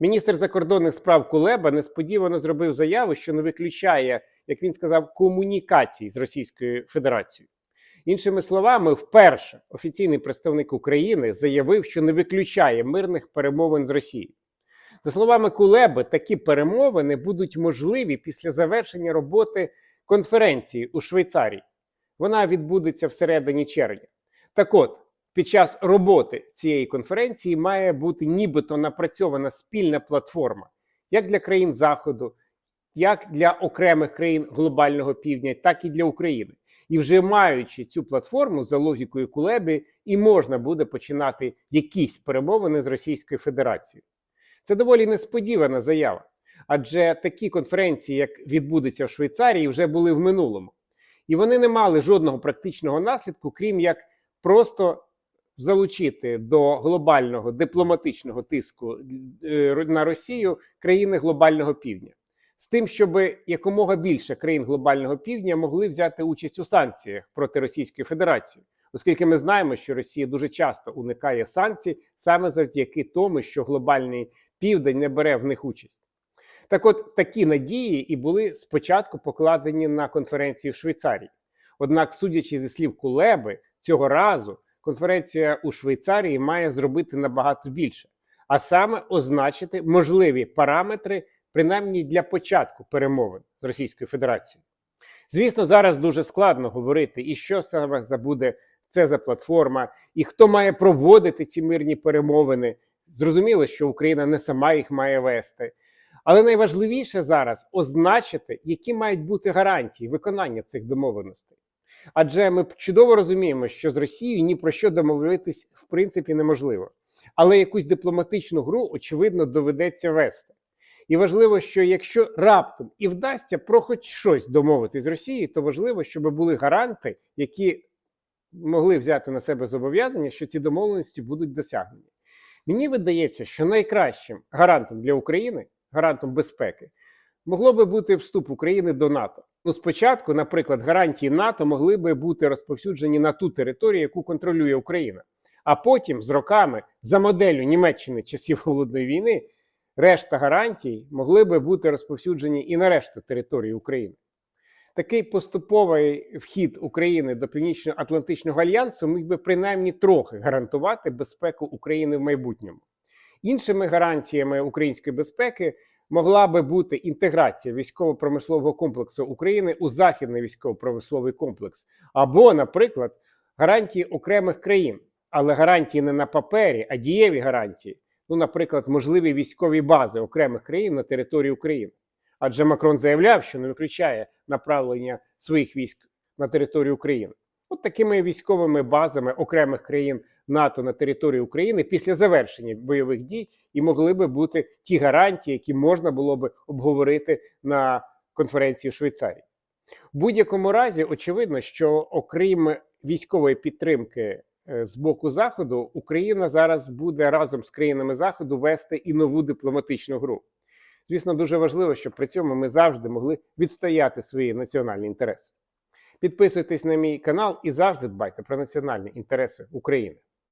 Міністр закордонних справ Кулеба несподівано зробив заяву, що не виключає, як він сказав, комунікацій з Російською Федерацією. Іншими словами, вперше офіційний представник України заявив, що не виключає мирних перемовин з Росією. За словами Кулеби, такі перемовини будуть можливі після завершення роботи конференції у Швейцарії. Вона відбудеться всередині червня. Так от, під час роботи цієї конференції має бути нібито напрацьована спільна платформа як для країн Заходу, як для окремих країн глобального півдня, так і для України. І вже маючи цю платформу за логікою Кулеби, і можна буде починати якісь перемовини з Російською Федерацією. Це доволі несподівана заява, адже такі конференції, як відбудеться в Швейцарії, вже були в минулому. І вони не мали жодного практичного наслідку, крім як просто залучити до глобального дипломатичного тиску е, на Росію країни глобального півдня, з тим, щоб якомога більше країн глобального півдня могли взяти участь у санкціях проти Російської Федерації, оскільки ми знаємо, що Росія дуже часто уникає санкцій саме завдяки тому, що глобальний південь не бере в них участь. Так, от такі надії і були спочатку покладені на конференцію в Швейцарії. Однак, судячи зі слів Кулеби, цього разу конференція у Швейцарії має зробити набагато більше, а саме означити можливі параметри, принаймні для початку перемовин з Російською Федерацією. Звісно, зараз дуже складно говорити, і що саме забуде це за платформа, і хто має проводити ці мирні перемовини. Зрозуміло, що Україна не сама їх має вести. Але найважливіше зараз означити, які мають бути гарантії виконання цих домовленостей. Адже ми чудово розуміємо, що з Росією ні про що домовитись в принципі неможливо. Але якусь дипломатичну гру, очевидно, доведеться вести. І важливо, що якщо раптом і вдасться про хоч щось домовитись з Росією, то важливо, щоб були гаранти, які могли взяти на себе зобов'язання, що ці домовленості будуть досягнені. Мені видається, що найкращим гарантом для України, гарантом безпеки, могло би бути вступ України до НАТО. Ну, спочатку, наприклад, гарантії НАТО могли би бути розповсюджені на ту територію, яку контролює Україна. А потім, з роками, за моделлю Німеччини часів холодної війни, решта гарантій могли би бути розповсюджені і на решту території України. Такий поступовий вхід України до Північно-Атлантичного альянсу міг би принаймні трохи гарантувати безпеку України в майбутньому. Іншими гарантіями української безпеки могла би бути інтеграція військово-промислового комплексу України у західний військово-промисловий комплекс, або, наприклад, гарантії окремих країн, але гарантії не на папері, а дієві гарантії. Ну, наприклад, можливі військові бази окремих країн на території України. Адже Макрон заявляв, що не виключає направлення своїх військ на територію України. От такими військовими базами окремих країн НАТО на території України після завершення бойових дій і могли би бути ті гарантії, які можна було би обговорити на конференції в Швейцарії. В будь-якому разі, очевидно, що окрім військової підтримки е, з боку Заходу, Україна зараз буде разом з країнами Заходу вести і нову дипломатичну гру. Звісно, дуже важливо, щоб при цьому ми завжди могли відстояти свої національні інтереси. Підписуйтесь на мій канал і завжди дбайте про національні інтереси України.